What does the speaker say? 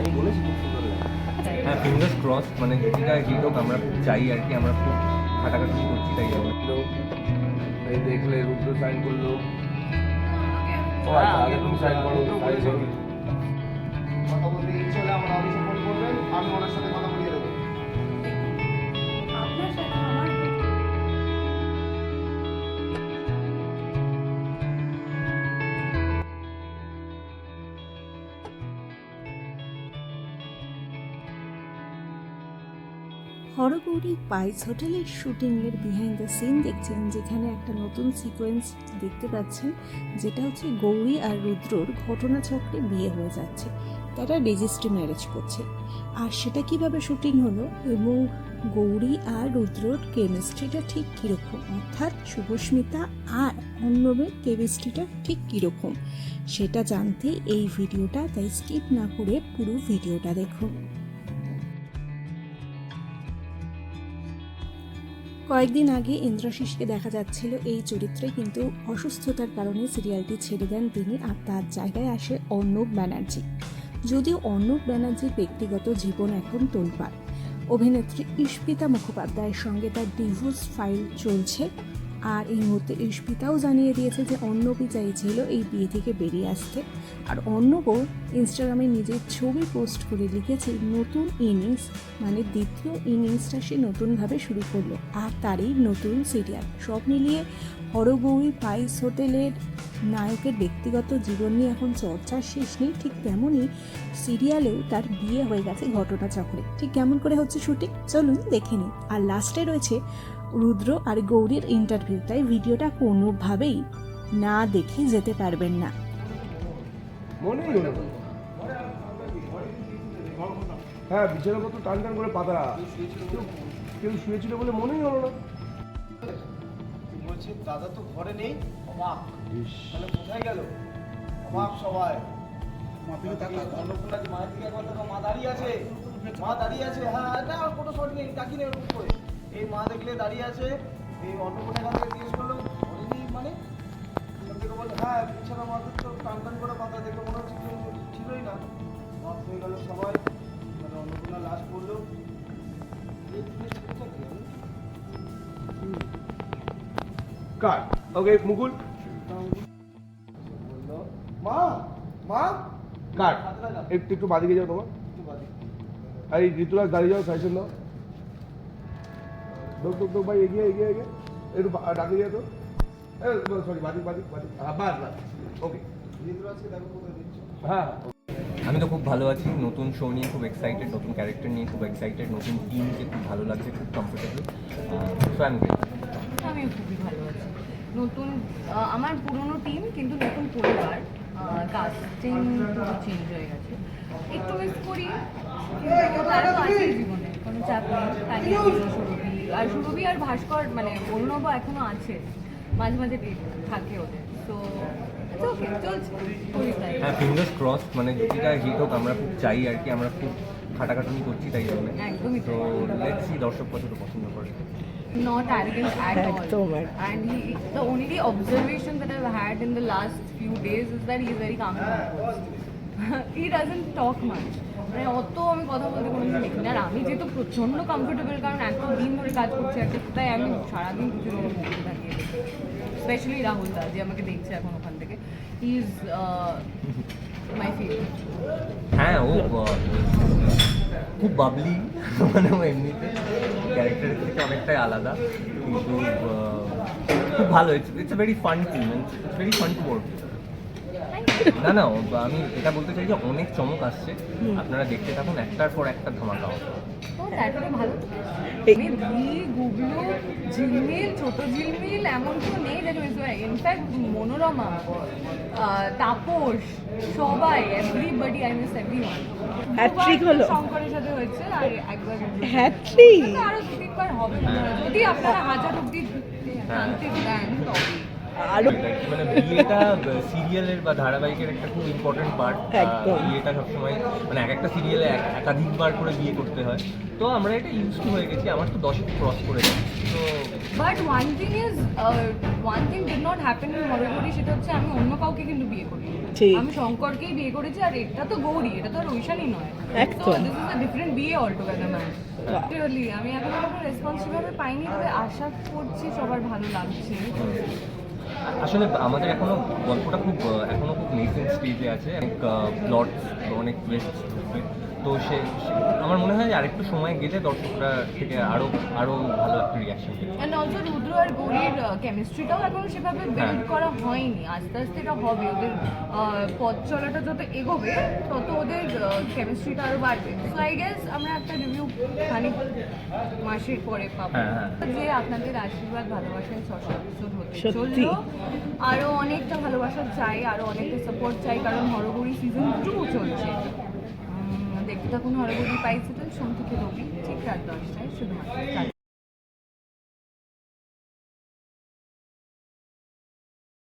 আমি বলেছি খুব সুন্দর লাগে। হ্যাঁ ফিঙ্গার্স ক্রস মানে যেটা হিট হোক আমরা খুব চাই আর কি আমরা খুব খাটাখাটি করছি তাই আমরা এই দেখলে রুদ্র সাইন করল। আচ্ছা কথা বলতে ইচ্ছে হলে আমার অফিসে ফোন করবেন আমি ওনার সাথে কথা হরগৌরী পাইস হোটেলের শুটিংয়ের বিহাইন্ড দ্য সিন দেখছেন, যেখানে একটা নতুন সিকোয়েন্স দেখতে পাচ্ছেন, যেটা হচ্ছে গৌরী আর রুদ্রর ঘটনাচক্রে বিয়ে হয়ে যাচ্ছে। তারা রেজিস্ট্রি ম্যারেজ করছে। আর সেটা কীভাবে শুটিং হলো এবং গৌরী আর রুদ্রর কেমিস্ট্রিটা ঠিক কীরকম? অর্থাৎ শুভস্মিতা আর অন্নবের কেমিস্ট্রিটা ঠিক কীরকম? সেটা জানতে এই ভিডিওটা, তাই স্কিপ না করে পুরো ভিডিওটা দেখো কয়েকদিন আগে ইন্দ্রশিষকে দেখা যাচ্ছিল এই চরিত্রে, কিন্তু অসুস্থতার কারণে সিরিয়ালটি ছেড়ে দেন তিনি আর তার জায়গায় আসে অর্ণব ব্যানার্জি। যদিও অর্ণব ব্যানার্জির ব্যক্তিগত জীবন এখন তোলপাড়। অভিনেত্রী ইস্পিতা মুখোপাধ্যায়ের সঙ্গে তার ডিভোর্স ফাইল চলছে। আর এই মুহূর্তে ইস্পিতাও জানিয়ে দিয়েছে যে অর্ণবই চাইছিল এই বিয়ে থেকে বেরিয়ে আসতে। আর অর্ণবও ইনস্টাগ্রামে নিজের ছবি পোস্ট করে লিখেছে, নতুন ইনিংস মানে দ্বিতীয় ইনিংসটা সে নতুনভাবে শুরু করল। আর তারই নতুন সিরিয়াল। সব মিলিয়ে হরগৌরী পাইস হোটেলের নায়কের ব্যক্তিগত জীবন নিয়ে এখন চর্চার শেষ নেই। ঠিক তেমনই সিরিয়ালেও তার বিয়ে হয়ে গেছে ঘটনা চক্রে ঠিক কেমন করে হচ্ছে শুটিং? চলুন দেখে নিই। আর লাস্টে রয়েছে রুদ্র আর গৌরীর ইন্টারভিউ তাই ভিডিওটা কোনোভাবেই না দেখে যেতে পারবেন না। মনেই হলো হ্যাঁ বিছানা কত টান টান করে পাতা। কেউ- শুয়েছিল বলে মনেই হলো না। বলছি দাদা তো ঘরে নেই। অবাক। তাহলে কোথায় গেল? অবাক সবাই। অন্নপূর্ণা মায়ের দিকে একবার মা দাঁড়িয়ে আছে। মা দাঁড়িয়ে আছে। হ্যাঁ আর কোনো শট নেই। তাকি নেই করে এই মা দেখলে দাঁড়িয়ে আছে এই অন্নপূর্ণা কাছে জিজ্ঞেস করল মানে? থেকে বলে হ্যাঁ বিছানা মাথার তো টান টান করে পাতা দেখে মনে হচ্ছে কেউ ছিলই না। অবাক হয়ে গেল সবাই মানে অন্নপূর্ণা লাশ পড়ল? কাট ওকে মুকুল? মা মা! লাগা একটু একটু বাদিকে যাও তোমার। আর এই ঋতুরাজ দাঁড়িয়ে যাও সাইসেন দাও। দোক দোক দোক ভাই এগিয়ে এগিয়ে এগিয়ে। একটু ডাকে যাও তো। সরি বাদিক বাদিক বাদিক হ্যাঁ বাস বাস। ওকে হ্যাঁ। আমি তো খুব ভালো আছি নতুন শো নিয়ে খুব এক্সাইটেড নতুন ক্যারেক্টার নিয়ে খুব এক্সাইটেড নতুন টিমকে খুব ভালো লাগছে খুব কমফোর্টেবল সো আমিও খুবই ভালো আছি। নতুন আমার পুরনো টিম কিন্তু নতুন পরিবার কাস্টিং পুরো চেঞ্জ হয়ে গেছে। একটু মিস করি তারা তো আছেই জীবনে কোনো চাপ নেই তাই আর সুরভি আর ভাস্কর মানে অরুণব এখনও আছে মাঝে মাঝে থাকে ওদের তো হ্যাঁ ফিঙ্গার্স ক্রস মানে যেটা হিট হোক আমরা খুব চাই আর কি আমরা খুব খাটাখাটুনি করছি তাই জন্য একদমই তো। লেটস সি দর্শক কতটা পছন্দ করে not arrogant at all. And he, the only observation that I've had in the last few days is that he's very calm and composed. he doesn't talk much. মানে অত আমি কথা বলতে কোনো দেখি না আর আমি যেহেতু প্রচণ্ড কমফোর্টেবল কারণ এত দিন ধরে কাজ করছি একটা তাই আমি সারাদিন কিছু রকম বসে থাকি স্পেশালি রাহুল দা, যে আমাকে দেখছে এখন ওখান থেকে। ইজ মাই ফেভারিট হ্যাঁ ও খুব বাবলি মানে ও এমনিতে ক্যারেক্টারের থেকে অনেকটাই আলাদা। কিন্তু খুব ভালো it's it's very fun team it's very fun to work না না আমি এটা বলতে চাই যে অনেক চমক আসছে। আপনারা দেখতে থাকুন একটার পর একটা ধামাকা হবে। তারপরে ভালো। আমি গুগলু ঝিলমিল ছোট ঝিলমিল এমন নেই হয় ইনফ্যাক্ট মনোরমা তাপস সবাই এভরিবডি আই মিস হলো? শঙ্করের সাথে হয়েছে আর একবার হ্যাট্রিক আরও তিনবার হবে। যদি আপনারা হাজার অব্দি দেন তবে আরও মানে বিয়েটা সিরিয়ালের বা ধারাবাহিকের একটা খুব ইম্পর্টেন্ট পার্ট বিয়েটা সবসময় মানে এক একটা সিরিয়ালে একাধিকবার করে বিয়ে করতে হয়। তো আমরা এটা ইউজ টু হয়ে গেছি আমার তো দশক ক্রস করে তো but one thing is one thing did not happen in Horogouri সেটা হচ্ছে আমি অন্য কাউকে কিন্তু বিয়ে করি। আমি শঙ্করকেই বিয়ে করেছি আর এটা তো গৌরী এটা তো আর ঐশানী নয়। একদম। দিস ইজ আ ডিফারেন্ট বিয়ে অল টুগেদার ম্যাম আমি এখন কোনো রেসপন্স সেভাবে পাইনি তবে আশা করছি সবার ভালো লাগছে। আসলে আমাদের এখনও গল্পটা খুব এখনও খুব নেসেন্ট স্টেজে আছে। অনেক প্লট অনেক টুইস্ট তো সে আমার মনে হয় যে আরেকটু সময় গেলে দর্শকরা থেকে আরও আরও ভালো একটা রিয়াকশন পেয়ে অ্যান্ড অলসো রুদ্র আর গৌরীর কেমিস্ট্রিটাও এখনও সেভাবে বিল্ড হ্যাঁ। করা হয়নি আস্তে আস্তে এটা হবে ওদের পথ চলাটা যত এগোবে তত ওদের কেমিস্ট্রিটা আরও বাড়বে সো আই গেস আমরা একটা রিভিউ খানিক মাসের পরে পাবো হ্যাঁ, হ্যাঁ। যে আপনাদের আশীর্বাদ ভালোবাসায় ছশো এপিসোড হতে। চলল আরও অনেকটা ভালোবাসা চাই আরও অনেকটা সাপোর্ট চাই কারণ হরগৌরী সিজন টু চলছে থাকুন হরগৌরী তো সোম থেকে রবি ঠিক রাত দশটায় শুধুমাত্র